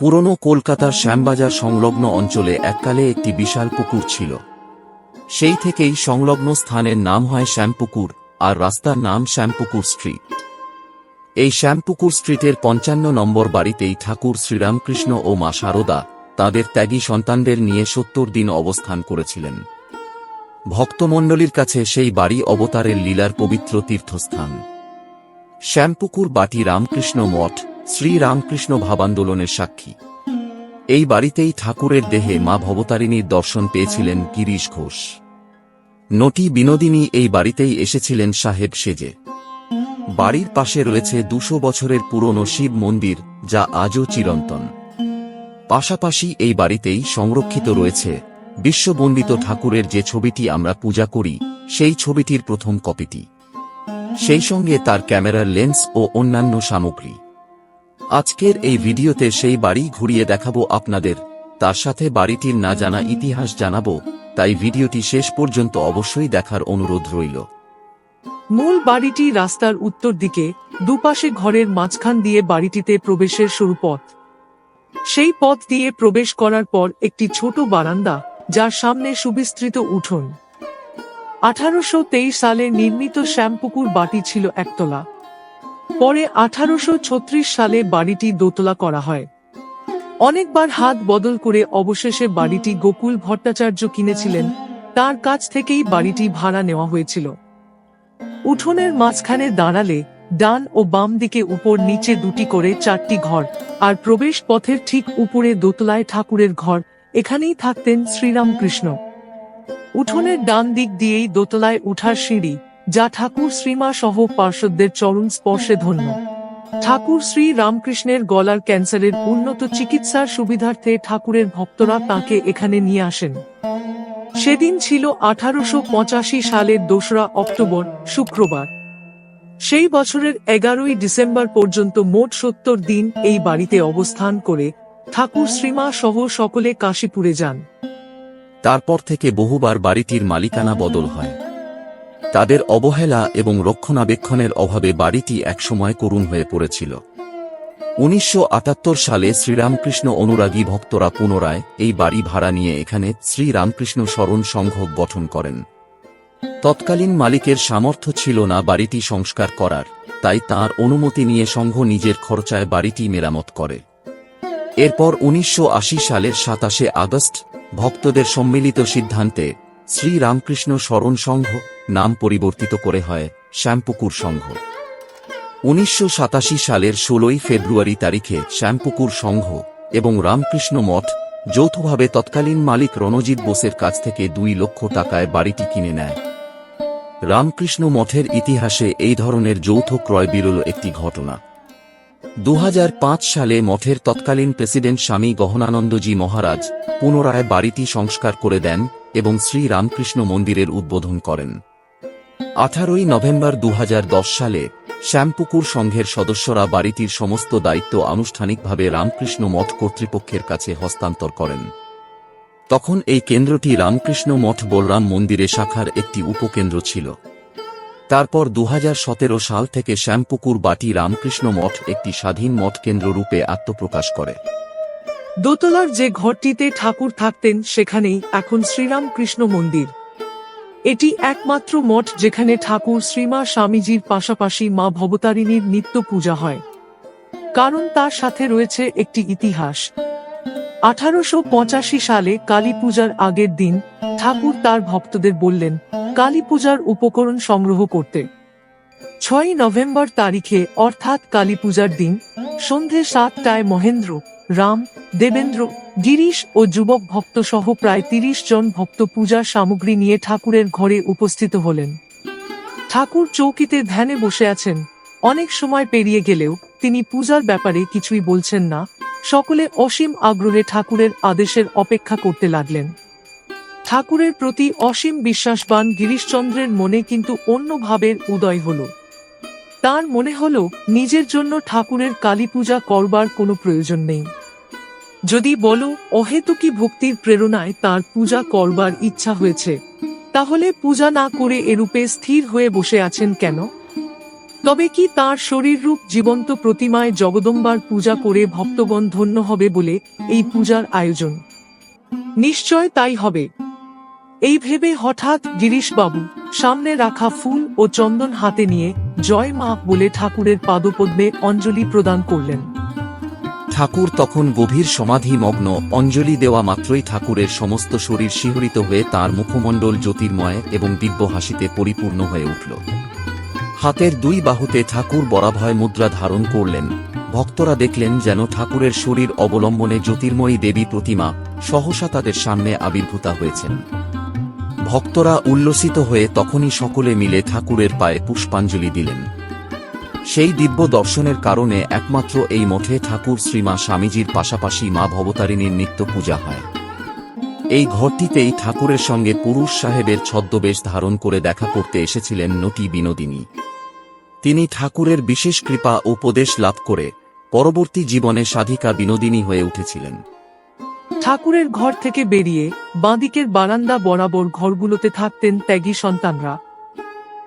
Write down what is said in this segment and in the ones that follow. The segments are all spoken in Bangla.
পুরনো কলকাতার শ্যামবাজার সংলগ্ন অঞ্চলে এককালে একটি বিশাল পুকুর ছিল। সেই থেকেই সংলগ্ন স্থানের নাম হয় শ্যামপুকুর, আর রাস্তার নাম শ্যামপুকুর স্ট্রিট। এই শ্যামপুকুর স্ট্রিটের পঞ্চান্ন নম্বর বাড়িতেই ঠাকুর শ্রীরামকৃষ্ণ ও মা শারদা তাঁদের ত্যাগী সন্তানদের নিয়ে সত্তর দিন অবস্থান করেছিলেন। ভক্তমণ্ডলীর কাছে সেই বাড়ি অবতারের লীলার পবিত্র তীর্থস্থান। শ্যামপুকুর বাটি রামকৃষ্ণ মঠ শ্রী রামকৃষ্ণ ভাবান্দোলনের সাক্ষী। এই বাড়িতেই ঠাকুরের দেহে মা ভবতারিণীর দর্শন পেয়েছিলেন গিরিশ ঘোষ। নটি বিনোদিনী এই বাড়িতেই এসেছিলেন সাহেব সেজে। বাড়ির পাশে রয়েছে দুশো বছরের পুরনো শিব মন্দির, যা আজও চিরন্তন। পাশাপাশি এই বাড়িতেই সংরক্ষিত রয়েছে বিশ্ববন্দিত ঠাকুরের যে ছবিটি আমরা পূজা করি, সেই ছবিটির প্রথম কপিটি। সেই সঙ্গে তার ক্যামেরার লেন্স ও অন্যান্য সামগ্রী। আজকের এই ভিডিওতে সেই বাড়ি ঘুরিয়ে দেখাবো আপনাদের। তার সাথে বাড়িটির না জানা ইতিহাস জানাব, তাই ভিডিওটি শেষ পর্যন্ত অবশ্যই দেখার অনুরোধ রইল। মূল বাড়িটি রাস্তার উত্তর দিকে, দুপাশে ঘরের মাঝখান দিয়ে বাড়িটিতে প্রবেশের সরু পথ। সেই পথ দিয়ে প্রবেশ করার পর একটি ছোট বারান্দা, যার সামনে সুবিস্তৃত উঠোন। আঠারোশো তেইশ সালে নির্মিত শ্যামপুকুর বাটি ছিল একতলা। পরে আঠারোশো ছত্রিশ সালে বাড়িটি দোতলা করা হয়। অনেকবার হাত বদল করে অবশেষে বাড়িটি গোকুল ভট্টাচার্য কিনেছিলেন, তার কাছ থেকেই বাড়িটি ভাড়া নেওয়া হয়েছিল। উঠোনের মাঝখানে দাঁড়ালে ডান ও বাম দিকে উপর নিচে দুটি করে চারটি ঘর, আর প্রবেশ পথের ঠিক উপরে দোতলায় ঠাকুরের ঘর, এখানেই থাকতেন শ্রীরামকৃষ্ণ। উঠোনের ডান দিক দিয়েই দোতলায় উঠার সিঁড়ি যা ঠাকুর শ্রীমা সহ পার্শ্বদের চরণ স্পর্শে ধন্য। ঠাকুর শ্রী রামকৃষ্ণের গলার ক্যান্সারের উন্নত চিকিৎসার সুবিধার্থে ঠাকুরের ভক্তরা তাকে এখানে নিয়ে আসেন। সেদিন ছিল আঠারোশো পঁচাশি সালের দোসরা অক্টোবর, শুক্রবার। সেই বছরের এগারোই ডিসেম্বর পর্যন্ত মোট সত্তর দিন এই বাড়িতে অবস্থান করে ঠাকুর শ্রীমা সহ সকলে কাশীপুরে যান। তারপর থেকে বহুবার বাড়িটির মালিকানা বদল হয়। তাদের অবহেলা এবং রক্ষণাবেক্ষণের অভাবে বাড়িটি একসময় করুণ হয়ে পড়েছিল। উনিশশো আটাত্তর সালে শ্রীরামকৃষ্ণ অনুরাগী ভক্তরা পুনরায় এই বাড়ি ভাড়া নিয়ে এখানে শ্রীরামকৃষ্ণ স্মরণ সংঘ গঠন করেন। তৎকালীন মালিকের সামর্থ্য ছিল না বাড়িটি সংস্কার করার, তাই তার অনুমতি নিয়ে সংঘ নিজের খরচায় বাড়িটি মেরামত করে। এরপর উনিশশো আশি সালের সাতাশে আগস্ট ভক্তদের সম্মিলিত সিদ্ধান্তে শ্রী রামকৃষ্ণ স্মরণ সংঘ নাম পরিবর্তিত করে হয় শ্যামপুকুর সংঘ। উনিশশো সাতাশি সালের ষোলোই ফেব্রুয়ারি তারিখে শ্যামপুকুর সংঘ এবং রামকৃষ্ণ মঠ যৌথভাবে তৎকালীন মালিক রণজিৎ বোসের কাছ থেকে দুই লক্ষ টাকায় বাড়িটি কিনে নেয়। রামকৃষ্ণ মঠের ইতিহাসে এই ধরনের যৌথ ক্রয় বিরল একটি ঘটনা। দু হাজার পাঁচ সালে মঠের তৎকালীন প্রেসিডেন্ট স্বামী গহনানন্দজি মহারাজ পুনরায় বাড়িটি সংস্কার করে দেন এবং শ্রী রামকৃষ্ণ মন্দিরের উদ্বোধন করেন। আঠারোই নভেম্বর দুহাজার দশ সালে শ্যামপুকুর সংঘের সদস্যরা বাড়িটির সমস্ত দায়িত্ব আনুষ্ঠানিকভাবে রামকৃষ্ণ মঠ কর্তৃপক্ষের কাছে হস্তান্তর করেন। তখন এই কেন্দ্রটি রামকৃষ্ণ মঠ বলরাম মন্দিরে শাখার একটি উপকেন্দ্র ছিল। তারপর দু হাজার সতেরো সাল থেকে শ্যামপুকুর বাটি রামকৃষ্ণ মঠ একটি স্বাধীন মঠ কেন্দ্র রূপে আত্মপ্রকাশ করে। দোতলার যে ঘরটিতে ঠাকুর থাকতেন সেখানেই এখন শ্রীরামকৃষ্ণ মন্দির। এটি একমাত্র মঠ যেখানে ঠাকুর শ্রীমা স্বামীজির পাশাপাশি মা ভবতারিণীর নিত্য পূজা হয়। কারণ তার সাথে রয়েছে একটি ইতিহাস। আঠারোশো পঁচাশি সালে কালী পূজার আগের দিন ঠাকুর তার ভক্তদের বললেন, কালী পূজার উপকরণ সংগ্রহ করতে। ছয় নভেম্বর তারিখে, অর্থাৎ কালী পূজার দিন, সন্ধে সাতটায় মহেন্দ্র, রাম, দেবেন্দ্র, গিরিশ ও যুবক ভক্ত সহ প্রায় তিরিশ জন ভক্ত পূজার সামগ্রী নিয়ে ঠাকুরের ঘরে উপস্থিত হলেন। ঠাকুর চৌকিতে ধ্যানে বসে আছেন। অনেক সময় পেরিয়ে গেলেও তিনি পূজার ব্যাপারে কিছুই বলছেন না। সকলে অসীম আগ্রহে ঠাকুরের আদেশের অপেক্ষা করতে লাগলেন। ঠাকুরের প্রতি অসীম বিশ্বাসবান গিরিশচন্দ্রের মনে কিন্তু অন্য ভাবের উদয় হল। তার মনে হল, নিজের জন্য ঠাকুরের কালী পূজা করবার কোনো প্রয়োজন নেই। যদি বলো, অহেতুকি ভক্তির প্রেরণায় তার পূজা করবার ইচ্ছা হয়েছে, তাহলে পূজা না করে এরূপে স্থির হয়ে বসে আছেন কেন? তবে কি তার শরীররূপ জীবন্ত প্রতিমায় জগদম্বার পূজা করে ভক্তগণ ধন্য হবে বলে এই পূজার আয়োজন? নিশ্চয় তাই হবে। এই ভেবে হঠাৎ গিরিশবাবু সামনে রাখা ফুল ও চন্দন হাতে নিয়ে জয় মা বলে ঠাকুরের পাদপদ্মে অঞ্জলি প্রদান করলেন। ঠাকুর তখন গভীর সমাধি মগ্ন অঞ্জলি দেওয়া মাত্রই ঠাকুরের সমস্ত শরীর শিহরিত হয়ে তার মুখমণ্ডল জ্যোতির্ময় এবং দিব্য হাসিতে পরিপূর্ণ হয়ে উঠল। হাতের দুই বাহুতে ঠাকুর বরাভয় মুদ্রা ধারণ করলেন। ভক্তরা দেখলেন যেন ঠাকুরের শরীর অবলম্বনে জ্যোতির্ময়ী দেবী প্রতিমা সহসা তাদের সামনে আবির্ভূতা হয়েছেন। ভক্তরা উল্লসিত হয়ে তখনই সকলে মিলে ঠাকুরের পায়ে পুষ্পাঞ্জলি দিলেন। সেই দিব্য দর্শনের কারণে একমাত্র এই মঠে ঠাকুর শ্রীমা স্বামীজির পাশাপাশি মা ভবতারিণীর নিত্য পূজা হয়। এই ঘরটিতেই ঠাকুরের সঙ্গে পুরুষ সাহেবের ছদ্মবেশ ধারণ করে দেখা করতে এসেছিলেন নটি বিনোদিনী। তিনি ঠাকুরের বিশেষ কৃপা উপদেশ লাভ করে পরবর্তী জীবনে সাধিকা বিনোদিনী হয়ে উঠেছিলেন। ঠাকুরের ঘর থেকে বেরিয়ে বাঁদিকের বারান্দা বরাবর ঘরগুলোতে থাকতেন ত্যাগী সন্তানরা।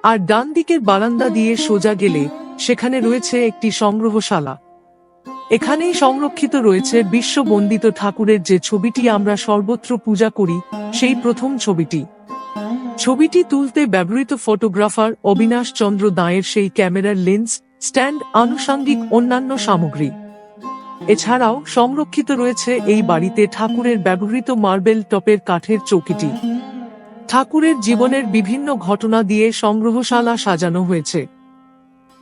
আর ডান দিকের বারান্দা দিয়ে সোজা গেলে সেখানে রয়েছে একটি সংগ্রহশালা। এখানেই সংরক্ষিত রয়েছে বিশ্ববন্দিত ঠাকুরের যে ছবিটি আমরা সর্বত্র পূজা করি, সেই প্রথম ছবিটি। ছবিটি তুলতে ব্যবহৃত ফটোগ্রাফার অবিনাশ চন্দ্র দাঁয়ের সেই ক্যামেরার লেন্স, স্ট্যান্ড, আনুষাঙ্গিক অন্যান্য সামগ্রী। এছাড়াও সংরক্ষিত রয়েছে এই বাড়িতে ঠাকুরের ব্যবহৃত মার্বেল টপের কাঠের চৌকিটি। ঠাকুরের জীবনের বিভিন্ন ঘটনা দিয়ে সংগ্রহশালা সাজানো হয়েছে।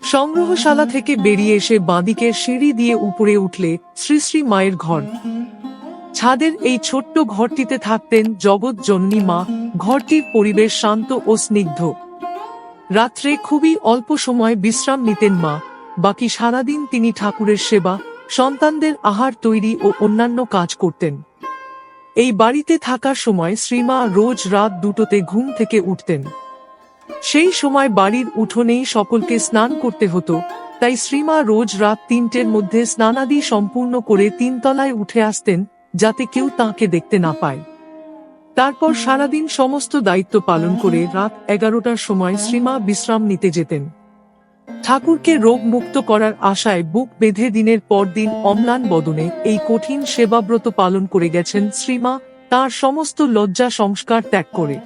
সংগ্রহশালা থেকে বেরিয়ে এসে বাঁদিকের সিঁড়ি দিয়ে উপরে উঠলে শ্রী শ্রী মায়ের ঘর। ছাদের এই ছোট্ট ঘরটিতে থাকতেন জগৎ জননী মা। ঘরটির পরিবেশ শান্ত ও স্নিগ্ধ। রাত্রে খুবই অল্প সময় বিশ্রাম নিতেন মা। বাকি সারাদিন তিনি ঠাকুরের সেবা, সন্তানদের আহার তৈরি ও অন্যান্য কাজ করতেন। এই বাড়িতে থাকার সময় শ্রীমা রোজ রাত দুটোতে ঘুম থেকে উঠতেন। সেই সময় বাড়ির উঠোনেই সকলকে স্নান করতে হতো, তাই শ্রীমা রোজ রাত তিনটের মধ্যে স্নানাদি সম্পূর্ণ করে তিনতলায় উঠে আসতেন যাতে কেউ তাকে দেখতে না পায়। তারপর সারাদিন সমস্ত দায়িত্ব পালন করে রাত এগারোটার সময় শ্রীমা বিশ্রাম নিতে যেতেন। ঠাকুরকে রোগ মুক্ত করার আশায় বুক বেঁধে দিনের পর দিন অম্লান বদনে এই কঠিন সেবাব্রত পালন করে গেছেন শ্রীমা তার সমস্ত লজ্জা সংস্কার ত্যাগ করে।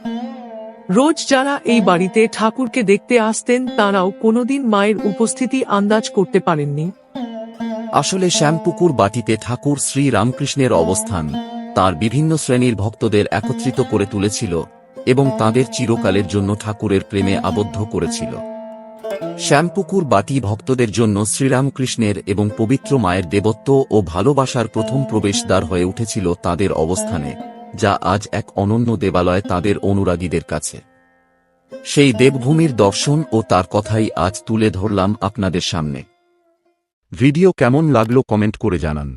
রোজ যারা এই বাড়িতে ঠাকুরকে দেখতে আসতেন তারাও কোনোদিন মায়ের উপস্থিতি আন্দাজ করতে পারেননি। আসলে শ্যামপুকুর বাটিতে ঠাকুর শ্রী রামকৃষ্ণের অবস্থান, তার বিভিন্ন শ্রেণির ভক্তদের একত্রিত করে তুলেছিল এবং তাদের চিরকালের জন্য ঠাকুরের প্রেমে আবদ্ধ করেছিল। শ্যামপুকুর বাটি ভক্তদের জন্য শ্রীরামকৃষ্ণের এবং পবিত্র মায়ের দেবত্ব ও ভালোবাসার প্রথম প্রবেশদ্বার হয়ে উঠেছিল তাদের অবস্থানে, যা আজ এক অনন্য দেবালয় তাদের অনুরাগীদের কাছে। সেই দেবভূমির দর্শন ও তার কথাই আজ তুলে ধরলাম আপনাদের সামনে। ভিডিও কেমন লাগল কমেন্ট করে জানান।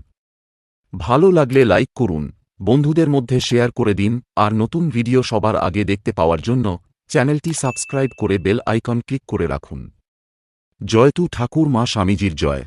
ভালো লাগলে লাইক করুন, বন্ধুদের মধ্যে শেয়ার করে দিন, আর নতুন ভিডিও সবার আগে দেখতে পাওয়ার জন্য চ্যানেলটি সাবস্ক্রাইব করে বেল আইকন ক্লিক করে রাখুন। জয়তু ঠাকুর মা স্বামীজির জয়।